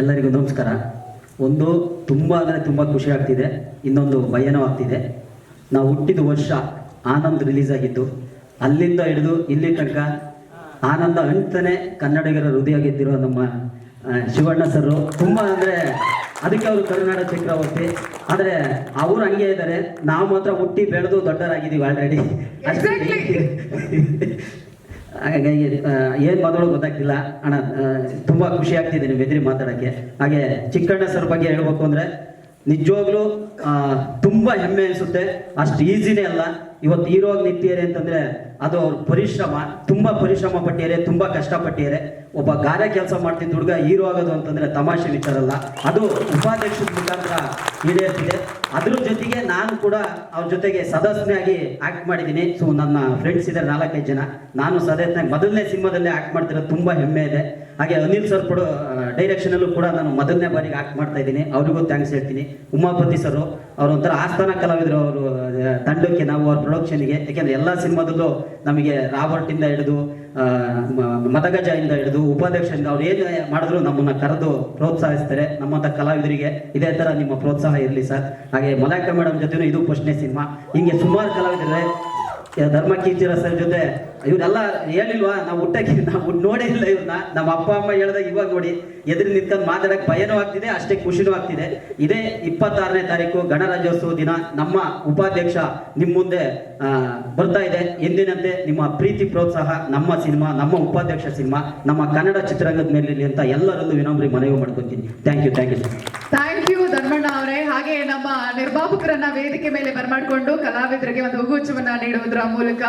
ಎಲ್ಲರಿಗೂ ನಮಸ್ಕಾರ. ಒಂದು ತುಂಬ ಅಂದರೆ ತುಂಬ ಖುಷಿ ಆಗ್ತಿದೆ. ಇನ್ನೊಂದು ಭಯನೂ ಆಗ್ತಿದೆ ನಾವು ಹುಟ್ಟಿದ ವರ್ಷ ಆನಂದ್ ರಿಲೀಸ್ ಆಗಿದ್ದು ಅಲ್ಲಿಂದ ಹಿಡಿದು ಇಲ್ಲಿ ತನಕ ಆನಂದ ಅಂತಾನೆ ಕನ್ನಡಿಗರ ಹೃದಯ ಗೆದ್ದಿರೋ ನಮ್ಮ ಶಿವಣ್ಣ ಸರ್ ತುಂಬ ಅಂದರೆ ಅದಕ್ಕೆ ಅವರು ಕರುನಾಡ ಚಕ್ರವರ್ತಿ. ಆದರೆ ಅವರು ಹಂಗೆ ಇದ್ದಾರೆ. ನಾವು ಮಾತ್ರ ಹುಟ್ಟಿ ಬೆಳೆದು ದೊಡ್ಡರಾಗಿದ್ದೀವಿ ಆಲ್ರೆಡಿ ಹಾಗಾಗಿ ಏನು ಮಾತಾಡೋ ಗೊತ್ತಾಗ್ತಿಲ್ಲ. ಅಣ್ಣ ತುಂಬ ಖುಷಿ ಆಗ್ತಿದೆ ನೀವು ಎದುರಿ ಮಾತಾಡೋಕ್ಕೆ. ಹಾಗೆ ಚಿಕ್ಕಣ್ಣ ಸರ್ ಬಗ್ಗೆ ಹೇಳ್ಬೇಕು ಅಂದ್ರೆ, ನಿಜವಾಗ್ಲೂ ತುಂಬಾ ಹೆಮ್ಮೆ ಅನಿಸುತ್ತೆ. ಅಷ್ಟು ಈಸಿನೇ ಅಲ್ಲ. ಇವತ್ತು ಹೀರೋಗಿ ನಿಂತಿದ್ದಾರೆ ಅಂತಂದ್ರೆ ಅದು ಅವ್ರ ಪರಿಶ್ರಮ, ತುಂಬಾ ಪರಿಶ್ರಮ ಪಟ್ಟಿದ್ದಾರೆ ತುಂಬಾ ಕಷ್ಟಪಟ್ಟಿದ್ದಾರೆ ಒಬ್ಬ ಗಾರೆ ಕೆಲಸ ಮಾಡ್ತಿದ್ದ ಹುಡುಗ ಹೀರೋ ಆಗೋದು ಅಂತಂದ್ರೆ ತಮಾಷೆ ವಿಚಾರಲ್ಲ. ಅದು ಉಪಾಧ್ಯಕ್ಷದ ಮುಖಾಂತರ ಈಡೇರ್ತಿದೆ. ಅದ್ರ ಜೊತೆಗೆ ನಾನು ಕೂಡ ಅವ್ರ ಜೊತೆಗೆ ಸದಸ್ಯನಾಗಿ ಆಕ್ಟ್ ಮಾಡಿದ್ದೀನಿ. ಸೊ ನನ್ನ ಫ್ರೆಂಡ್ಸ್ ಇದ್ದಾರೆ ನಾಲ್ಕೈದು ಜನ. ನಾನು ಸದಸ್ಯನಾಗಿ ಮೊದಲನೇ ಸಿನಿಮಾದಲ್ಲೇ ಆಕ್ಟ್ ಮಾಡ್ತಿರೋದು ತುಂಬಾ ಹೆಮ್ಮೆ ಇದೆ. ಹಾಗೆ ಅನಿಲ್ ಸರ್ ಕೂಡ ಡೈರೆಕ್ಷನಲ್ಲೂ ಕೂಡ ನಾನು ಮೊದಲನೇ ಬಾರಿಗೆ ಆಕ್ಟ್ ಮಾಡ್ತಾ ಇದ್ದೀನಿ. ಅವರಿಗೂ ಥ್ಯಾಂಕ್ಸ್ ಹೇಳ್ತೀನಿ. ಉಮಾಪತಿ ಸರ್ ಅವ್ರ ಒಂಥರ ಆಸ್ಥಾನ ಕಲಾವಿದರು ಅವರು ತಂಡಕ್ಕೆ ನಾವು ಅವ್ರ ಪ್ರೊಡಕ್ಷನ್ಗೆ ಯಾಕೆಂದ್ರೆ ಎಲ್ಲ ಸಿನಿಮಾದಲ್ಲೂ ನಮಗೆ ರಾಬರ್ಟ್ ಇಂದ ಹಿಡಿದು ಇಂದ ಹಿಡಿದು, ಉಪಾಧ್ಯಕ್ಷರಿಂದ ಅವ್ರು ಏನು ಮಾಡಿದ್ರು ನಮ್ಮನ್ನ ಕರೆದು ಪ್ರೋತ್ಸಾಹಿಸ್ತಾರೆ. ನಮ್ಮಂತ ಕಲಾವಿದರಿಗೆ ಇದೇ ತರ ನಿಮ್ಮ ಪ್ರೋತ್ಸಾಹ ಇರಲಿ ಸರ್. ಹಾಗೆ ಮಲಾಕ ಮೇಡಮ್ ಜೊತೆನೂ ಇದು ಪ್ರಶ್ನೆ ಸಿನಿಮಾ. ಹಿಂಗೆ ಸುಮಾರು ಕಲಾವಿದರೆ ಧರ್ಮ ಕೀರ್ತಿರ ಸರ್ ಜೊತೆ. ಇವರೆಲ್ಲ ಹೇಳಿಲ್ವಾ, ನಾವು ಹುಟ್ಟಕ್ಕೆ, ನಾವು ನೋಡೇ ಇಲ್ಲ ಇವ್ರನ್ನ. ನಮ್ಮ ಅಪ್ಪ, ಅಮ್ಮ ಹೇಳ್ದಾಗ ಇವಾಗ ನೋಡಿ, ಎದುರು ನಿಂತ್ಕೊಂಡು ಮಾತಾಡಕ್ ಭಯನೂ ಆಗ್ತಿದೆ, ಅಷ್ಟೇ ಖುಷಿನೂ ಆಗ್ತಿದೆ. ಇದೇ ಇಪ್ಪತ್ತಾರನೇ ತಾರೀಕು ಗಣರಾಜ್ಯೋತ್ಸವ ದಿನ ನಮ್ಮ ಉಪಾಧ್ಯಕ್ಷ ನಿಮ್ಮ ಮುಂದೆ ಬರ್ತಾ ಇದೆ. ಎಂದಿನಂತೆ ನಿಮ್ಮ ಪ್ರೀತಿ, ಪ್ರೋತ್ಸಾಹ, ನಮ್ಮ ಸಿನಿಮಾ, ನಮ್ಮ ಉಪಾಧ್ಯಕ್ಷ ಸಿನಿಮಾ, ನಮ್ಮ ಕನ್ನಡ ಚಿತ್ರರಂಗದ ಮೇಲೆ ಅಂತ ಎಲ್ಲರಲ್ಲೂ ವಿನಮ್ರಿ ಮನವಿ ಮಾಡ್ಕೊತೀನಿ. Thank you thank you thank you Dharmanna ಅವರೇ ಹಾಗೆ ನಮ್ಮ ನಿರ್ಮಾಪಕರನ್ನ ವೇದಿಕೆ ಮೇಲೆ ಬರಮಾಡಿಕೊಂಡು ಕಲಾವಿದರಿಗೆ ಒಂದು ಹೂಗುಚ್ಛವನ್ನ ನೀಡುವುದರ ಮೂಲಕ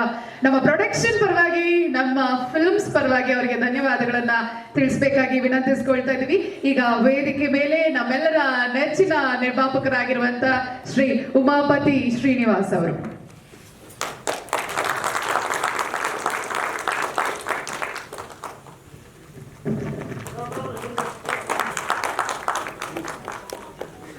ನಮ್ಮ ಪ್ರೊಡಕ್ಷನ್ ಪರವಾಗಿ, ನಮ್ಮ ಫಿಲ್ಮ್ಸ್ ಪರವಾಗಿ ಅವರಿಗೆ ಧನ್ಯವಾದಗಳನ್ನ ತಿಳಿಸ್ಬೇಕಾಗಿ ವಿನಂತಿಸ್ಕೊಳ್ತಾ ಇದೀವಿ ಈಗ ವೇದಿಕೆ ಮೇಲೆ ನಮ್ಮೆಲ್ಲರ ನೆಚ್ಚಿನ ನಿರ್ಮಾಪಕರಾಗಿರುವಂತ ಶ್ರೀ ಉಮಾಪತಿ ಶ್ರೀನಿವಾಸ್ ಅವರು.